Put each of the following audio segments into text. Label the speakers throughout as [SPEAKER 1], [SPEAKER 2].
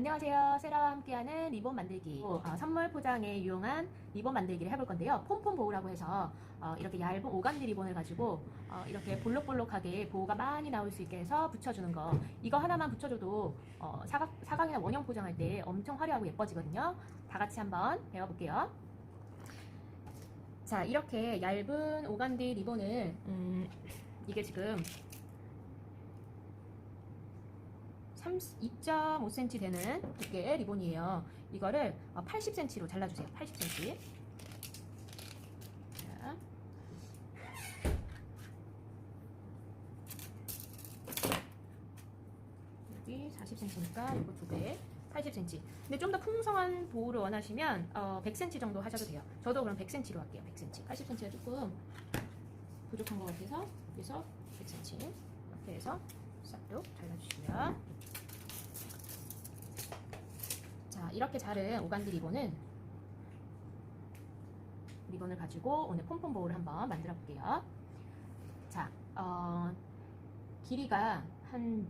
[SPEAKER 1] 간단한 리본 만들기. 어, 선물 포장에 유용한 리본 만들기를 해볼 건데요. 폼폼 보호라고 해서 어, 이렇게 얇은 오간디 리본을 가지고 어, 이렇게 볼록볼록하게 보호가 많이 나올 수 있게 해서 붙여주는 거. 이거 하나만 붙여줘도 어, 사각, 사각이나 원형 포장할 때 엄청 화려하고 예뻐지거든요. 다 같이 한번 배워볼게요. 자 이렇게 얇은 오간디 리본을 음, 이게 지금 2.5cm 되는 두께의 리본이에요. 이거를 80cm로 잘라주세요. 80cm. 자. 여기 40cm니까 이거 두 배. 80cm. 근데 좀 더 풍성한 보호를 원하시면 어, 100cm 정도 하셔도 돼요. 저도 그럼 100cm로 할게요. 100cm. 80cm가 조금 부족한 것 같아서 여기서 100cm 이렇게 해서 싹둑 잘라주시고요. 자, 이렇게 자른 오간디 리본은 리본을 가지고 오늘 폼폼 보호를 한번 만들어 볼게요. 자, 어, 길이가 한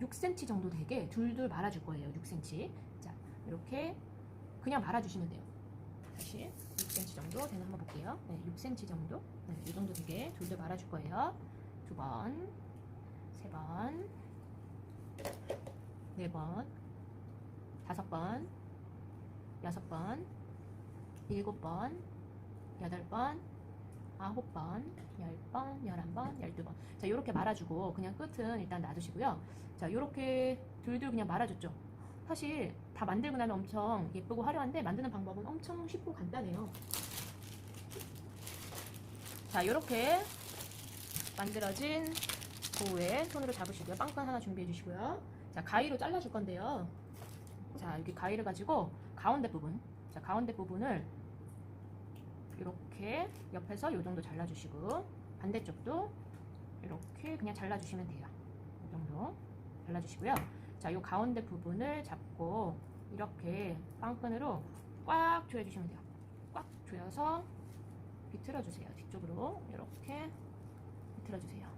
[SPEAKER 1] 6cm 정도 되게 둘둘 말아줄 거예요. 6cm. 자, 이렇게 그냥 말아주시면 돼요. 다시 6cm 정도 되는 한번 볼게요. 네, 6cm 정도. 네, 이 정도 되게 둘둘 말아줄 거예요. 두 번, 세 번, 네 번, 다섯 번, 여섯 번, 일곱 번, 여덟 번, 아홉 번, 열 번, 열한 번, 열두 번. 자, 요렇게 말아주고 그냥 끝은 일단 놔두시고요. 자, 요렇게 둘둘 그냥 말아줬죠. 사실 다 만들고 나면 엄청 예쁘고 화려한데 만드는 방법은 엄청 쉽고 간단해요. 자, 요렇게 만들어진 보호에 손으로 잡으시고요. 빵끈 하나 준비해 주시고요. 자, 가위로 잘라줄 건데요. 자, 여기 가위를 가지고 가운데 부분, 자, 가운데 부분을 이렇게 옆에서 요 정도 잘라주시고 반대쪽도 이렇게 그냥 잘라주시면 돼요. 이 정도 잘라주시고요. 자, 요 가운데 부분을 잡고 이렇게 빵끈으로 꽉 조여주시면 돼요. 꽉 조여서 비틀어주세요. 뒤쪽으로 이렇게 비틀어주세요.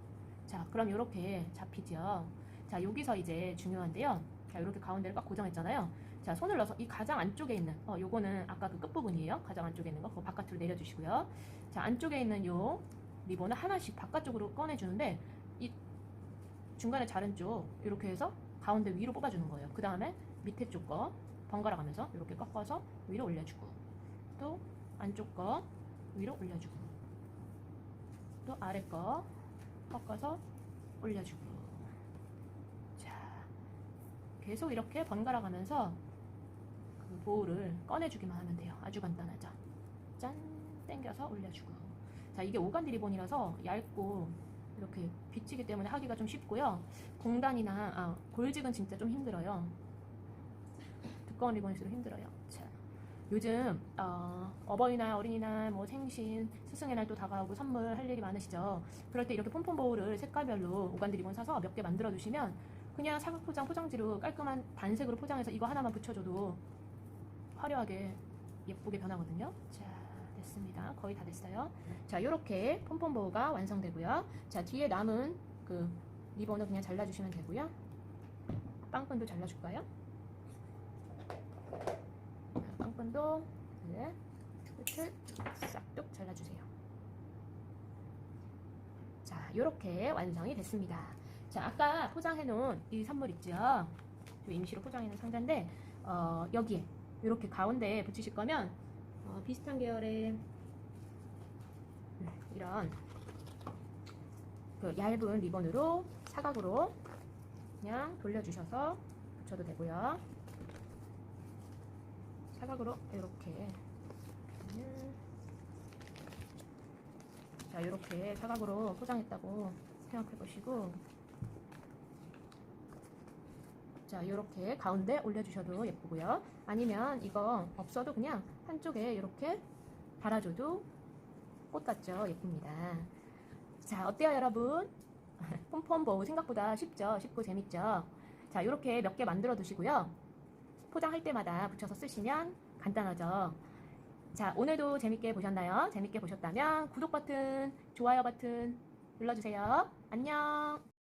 [SPEAKER 1] 자, 그럼 이렇게 잡히죠. 자, 여기서 이제 중요한데요. 자, 이렇게 가운데를 꽉 고정했잖아요. 자, 손을 넣어서 이 가장 안쪽에 있는, 어, 요거는 아까 그 끝부분이에요. 가장 안쪽에 있는 거, 그거 바깥으로 내려주시고요. 자, 안쪽에 있는 요 리본을 하나씩 바깥쪽으로 꺼내주는데, 이 중간에 자른 쪽, 이렇게 해서 가운데 위로 뽑아주는 거예요. 그 다음에 밑에 쪽 거 번갈아 가면서 이렇게 꺾어서 위로 올려주고, 또 안쪽 거 위로 올려주고, 또 아래 거 꺾어서 올려주고 자 계속 이렇게 번갈아 가면서 그 보호를 꺼내주기만 하면 돼요. 아주 간단하죠. 짠! 당겨서 올려주고. 자 이게 오간디 리본이라서 얇고 이렇게 비치기 때문에 하기가 좀 쉽고요. 공단이나 아, 골직은 진짜 좀 힘들어요. 두꺼운 리본일수록 힘들어요. 자 요즘 어, 어버이날, 어린이날, 뭐 생신, 스승의 날 또 다가오고 선물 할 일이 많으시죠. 그럴 때 이렇게 폼폼 보호를 색깔별로 오간디 리본 사서 몇 개 만들어 두시면 그냥 사각 포장 포장지로 깔끔한 단색으로 포장해서 이거 하나만 붙여줘도 화려하게 예쁘게 변하거든요. 자, 됐습니다. 거의 다 됐어요. 자, 요렇게 폼폼 보호가 완성되고요. 자, 뒤에 남은 그 리본을 그냥 잘라주시면 되고요. 빵끈도 잘라줄까요? 빵끈도 네, 끝을 싹둑 잘라주세요. 자, 이렇게 완성이 됐습니다. 자, 아까 포장해놓은 이 선물 있죠? 요 임시로 포장해놓은 상자인데 어, 여기에 이렇게 가운데에 붙이실 거면 어, 비슷한 계열의 음, 이런 그 얇은 리본으로 사각으로 그냥 돌려주셔서 붙여도 되고요. 사각으로 이렇게 자 이렇게 사각으로 포장했다고 생각해 보시고 자 이렇게 가운데 올려주셔도 예쁘고요 아니면 이거 없어도 그냥 한쪽에 이렇게 달아줘도 꽃 같죠 예쁩니다 자 어때요 여러분 폼폼 보호 생각보다 쉽죠 쉽고 재밌죠 자 이렇게 몇 개 만들어 두시고요 포장할 때마다 붙여서 쓰시면 간단하죠. 자, 오늘도 재밌게 보셨나요? 재밌게 보셨다면 구독 버튼, 좋아요 버튼 눌러주세요. 안녕!